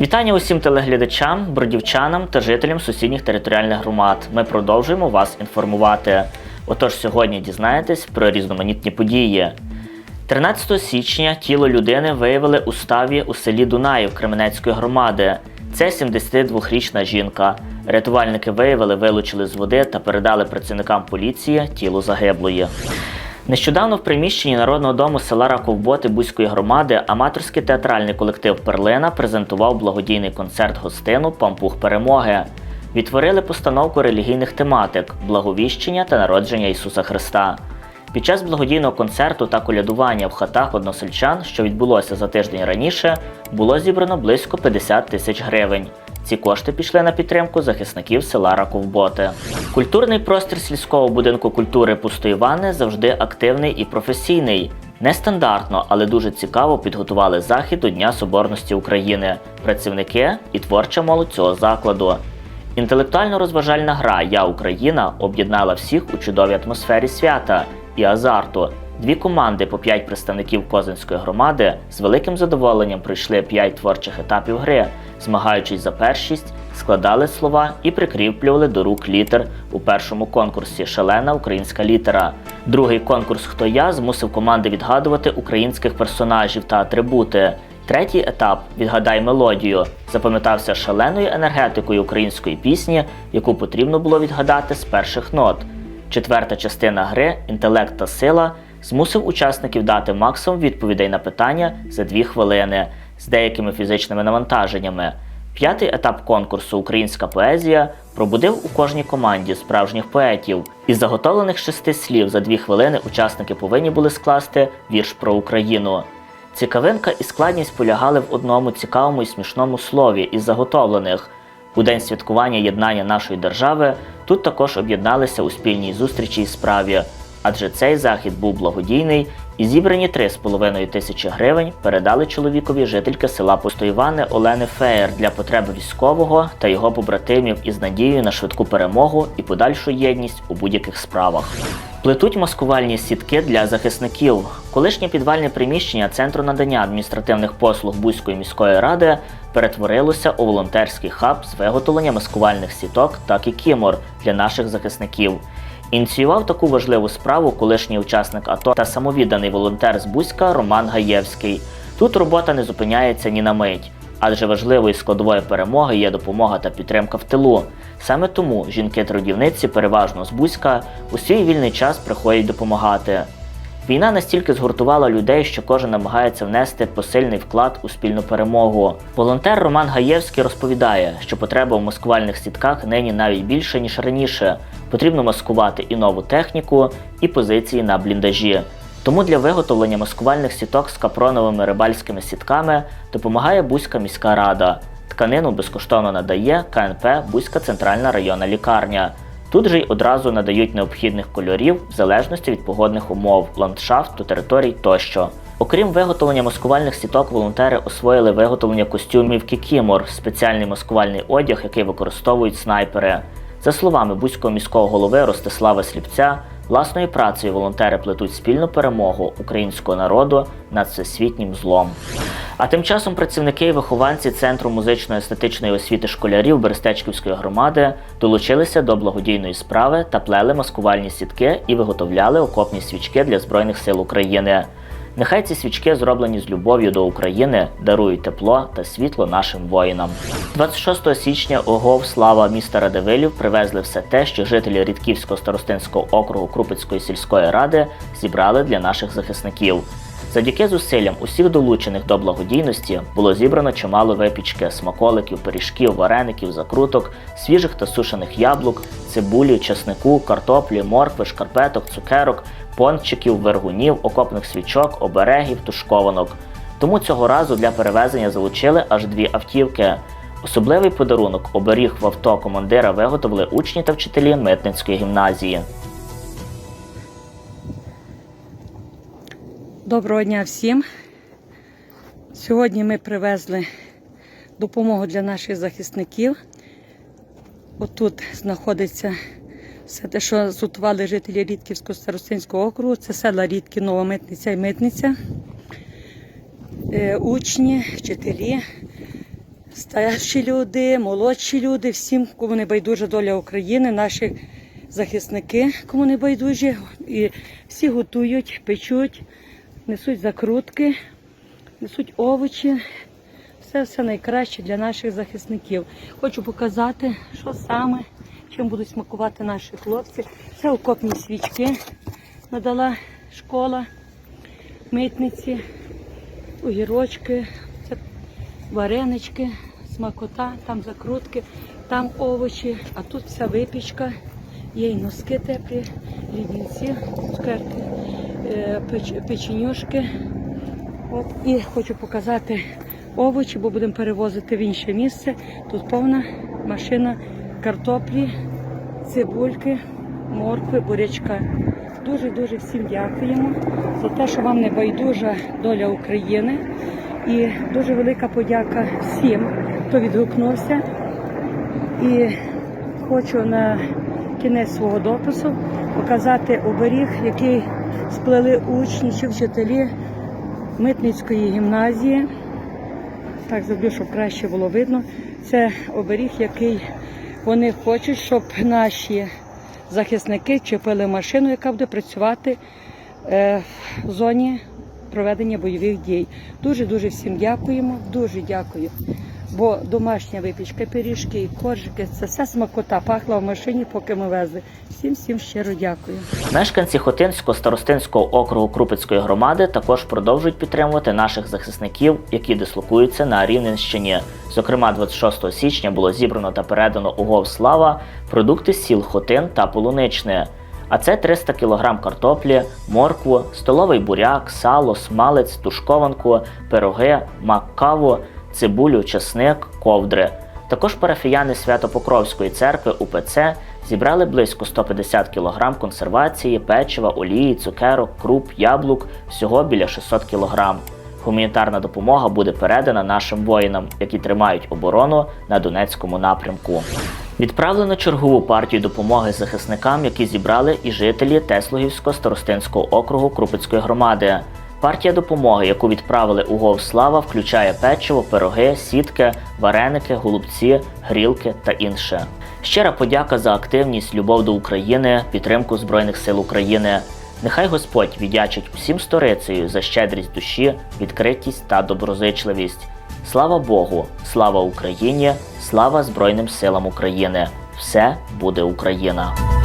Вітання усім телеглядачам, бродівчанам та жителям сусідніх територіальних громад. Ми продовжуємо вас інформувати. Отож, сьогодні дізнаєтесь про різноманітні події. 13 січня тіло людини виявили у ставі у селі Дунаїв Кременецької громади. Це 72-річна жінка. Рятувальники виявили, вилучили з води та передали працівникам поліції тіло загиблої. Нещодавно в приміщенні Народного дому села Раковботи Бузької громади аматорський театральний колектив Перлина презентував благодійний концерт гостину Пампух перемоги. Відтворили постановку релігійних тематик, благовіщення та народження Ісуса Христа. Під час благодійного концерту та колядування в хатах односельчан, що відбулося за тиждень раніше, було зібрано близько 50 тисяч гривень. Ці кошти пішли на підтримку захисників села Раковботи. Культурний простір сільського будинку культури Пустої Ванни завжди активний і професійний. Нестандартно, але дуже цікаво підготували захід до Дня Соборності України, працівники і творча молодь цього закладу. Інтелектуально-розважальна гра Я Україна об'єднала всіх у чудовій атмосфері свята і азарту. Дві команди по п'ять представників Козинської громади з великим задоволенням пройшли п'ять творчих етапів гри, змагаючись за першість, складали слова і прикріплювали до рук літер у першому конкурсі Шалена українська літера. Другий конкурс Хто я змусив команди відгадувати українських персонажів та атрибути. Третій етап Відгадай мелодію запам'ятався шаленою енергетикою української пісні, яку потрібно було відгадати з перших нот. Четверта частина гри Інтелект та сила змусив учасників дати максимум відповідей на питання за дві хвилини з деякими фізичними навантаженнями. П'ятий етап конкурсу Українська поезія пробудив у кожній команді справжніх поетів. Із заготовлених шести слів за дві хвилини учасники повинні були скласти вірш про Україну. Цікавинка і складність полягали в одному цікавому і смішному слові із заготовлених. У день святкування єднання нашої держави тут також об'єдналися у спільній зустрічі і справі, адже цей захід був благодійний і зібрані 3,5 тисячі гривень передали чоловікові жительки села Постоївани Олени Феєр для потреб військового та його побратимів із надією на швидку перемогу і подальшу єдність у будь-яких справах. Плетуть маскувальні сітки для захисників. Колишнє підвальне приміщення Центру надання адміністративних послуг Бузької міської ради перетворилося у волонтерський хаб з виготовлення маскувальних сіток та кікімор для наших захисників. Ініціював таку важливу справу колишній учасник АТО та самовідданий волонтер з Бузька Роман Гаєвський. Тут робота не зупиняється ні на мить, адже важливою складовою перемоги є допомога та підтримка в тилу. Саме тому жінки-трудівниці, переважно з Бузька, у свій вільний час приходять допомагати. Війна настільки згуртувала людей, що кожен намагається внести посильний вклад у спільну перемогу. Волонтер Роман Гаєвський розповідає, що потреба в маскувальних сітках нині навіть більше ніж раніше. Потрібно маскувати і нову техніку, і позиції на бліндажі. Тому для виготовлення маскувальних сіток з капроновими рибальськими сітками допомагає Бузька міська рада. Тканину безкоштовно надає КНП Бузька центральна районна лікарня. Тут же й одразу надають необхідних кольорів в залежності від погодних умов, ландшафту, територій тощо. Окрім виготовлення маскувальних сіток, волонтери освоїли виготовлення костюмів кікімор, спеціальний маскувальний одяг, який використовують снайпери. За словами Бузького міського голови Ростислава Сліпця, власною працею волонтери плетуть спільну перемогу українського народу над всесвітнім злом. А тим часом працівники і вихованці Центру музично-естетичної освіти школярів Берестечківської громади долучилися до благодійної справи та плели маскувальні сітки і виготовляли окопні свічки для Збройних сил України. Нехай ці свічки, зроблені з любов'ю до України, дарують тепло та світло нашим воїнам. 26 січня ОГОВ Слава міста Радивилів привезли все те, що жителі Рідківського старостинського округу Крупицької сільської ради зібрали для наших захисників. Завдяки зусиллям усіх долучених до благодійності було зібрано чимало випічки, смаколиків, пиріжків, вареників, закруток, свіжих та сушених яблук, цибулі, чеснику, картоплі, моркви, шкарпеток, цукерок, пончиків, вергунів, окопних свічок, оберегів, тушкованок. Тому цього разу для перевезення залучили аж дві автівки. Особливий подарунок оберіг в авто командира виготовили учні та вчителі Митницької гімназії. Доброго дня всім. Сьогодні ми привезли допомогу для наших захисників. Отут знаходиться все те, що зготували жителі Рідківського старостинського округу. Це села Рідки, Нова Митниця і Митниця. Е, Учні, вчителі старші люди, молодші люди, всім, кому не байдужа доля України, наші захисники, кому не байдужі, і всі готують, печуть, несуть закрутки, несуть овочі. Все все найкраще для наших захисників. Хочу показати, що саме, чим будуть смакувати наші хлопці. Це окопні свічки надала школа, митниці, огірочки, це варенички, смакота, там закрутки, там овочі, а тут вся випічка. Є і носки теплі, лідінці, цукерки, печенюшки. От, і хочу показати овочі, бо будемо перевозити в інше місце. Тут повна машина картоплі, цибульки, моркви, бурячка. Дуже-дуже всім дякуємо за те, що вам не байдужа доля України. І дуже велика подяка всім, хто відгукнувся. І хочу на кінець свого допису показати оберіг, який сплели учні чи вчителі Митницької гімназії. Так зроблю, щоб краще було видно. Це оберіг, який вони хочуть, щоб наші захисники чіпили машину, яка буде працювати е, в зоні проведення бойових дій. Дуже дуже всім дякуємо, дуже дякую. Бо домашня випічка, пиріжки, коржики це все смакота пахла в машині, поки ми везли. Всім всім щиро дякую. Мешканці Хотинського старостинського округу Крупицької громади також продовжують підтримувати наших захисників, які дислокуються на Рівненщині. Зокрема, 26 січня було зібрано та передано у ГОВ Слава продукти сіл Хотин та Полуничне. А це 300 кг картоплі, моркву, столовий буряк, сало, смалець, тушкованку, пироги, мак каву, цибулю, чесник, ковдри. Також парафіяни Свято-Покровської церкви УПЦ зібрали близько 150 кг консервації, печива, олії, цукерок, круп, яблук, всього біля 600 кг. Гуманітарна допомога буде передана нашим воїнам, які тримають оборону на Донецькому напрямку. Відправлено чергову партію допомоги захисникам, які зібрали і жителі Теслогівського старостинського округу Крупицької громади. Партія допомоги, яку відправили у ГОВ Слава, включає печиво, пироги, сітки, вареники, голубці, грілки та інше. Щира подяка за активність, любов до України, підтримку Збройних сил України. Нехай Господь віддячить усім сторицею за щедрість душі, відкритість та доброзичливість. Слава Богу, слава Україні, слава Збройним силам України! Все буде Україна!